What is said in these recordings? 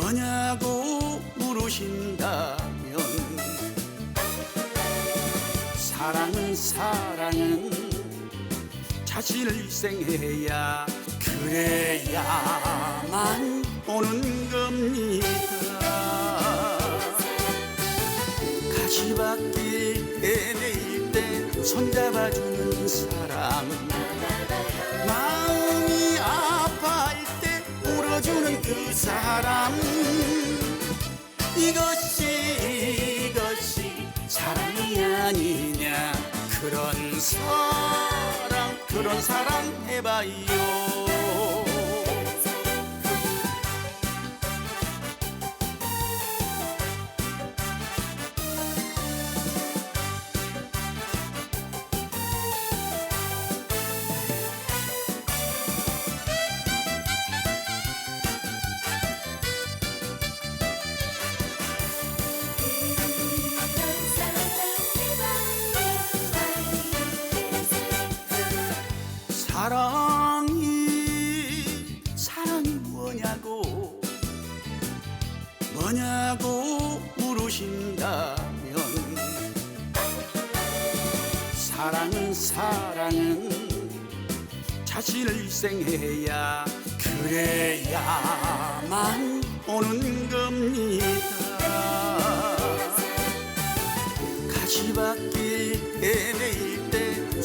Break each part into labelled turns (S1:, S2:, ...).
S1: 뭐냐고 물으신다면 사랑은 사랑은 자신을 희생해야 그래야만 오는 겁니다. 가시밭길 헤매일 때 손잡아주는 사람 마음이 아파할 때 울어주는 그 사람 그런 사랑 그런 사랑 해봐요 사랑이 사랑이 뭐냐고. 뭐냐고 물으신다면 사랑은 사랑은 자신을 희생해야 그래야만 오는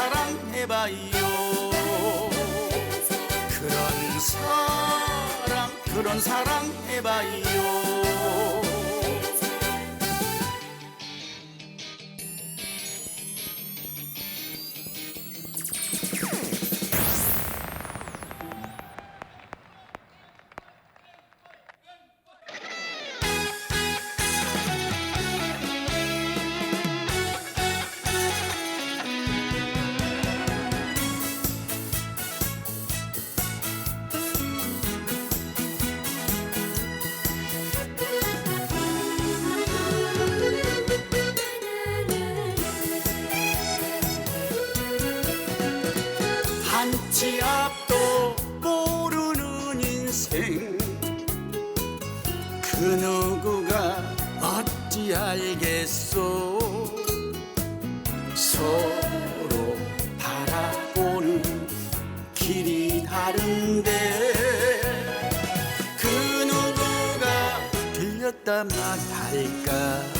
S1: 사랑 해봐요. 그런 사랑 그런 사랑 해봐요 한치 앞도 모르는 인생. 그 누구가 어찌 알겠소? 서로 바라보는 길이 다른데 그 누구가 들렸다 말할까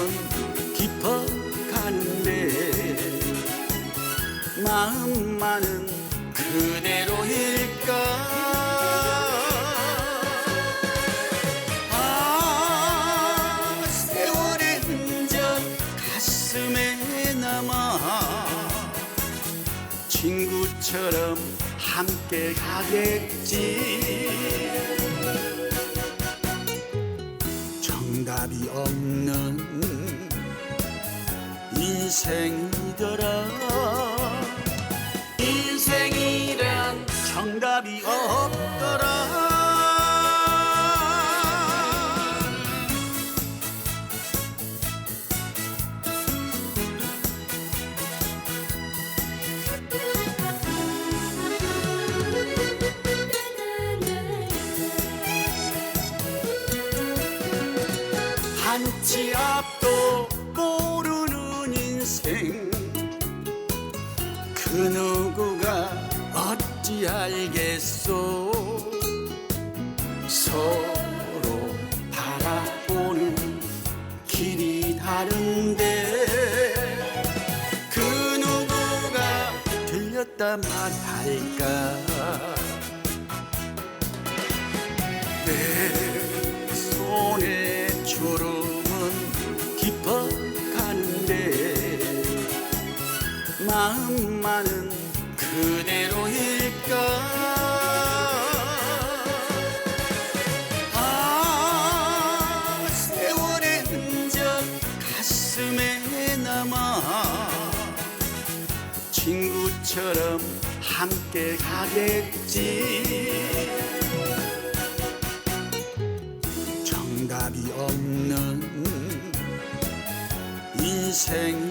S1: 주름은 깊어가는데 마음만은 그대로일까? 아 세월의 흔적 가슴에 남아 친구처럼 함께 가겠지. 정답이 없는 인생이더라. 인생이란 정답이 없더라. 한치 앞도 그 누구가 어찌 알겠소? 서로 바라보는 길이 다른데 그 누구가 들렸다 말할까? 내 손에 졸음은 깊어가는데 마음 만은 그대로일까? 아 세월의 흔적 가슴에 남아 친구처럼 함께 가겠지. 정답이 없는 인생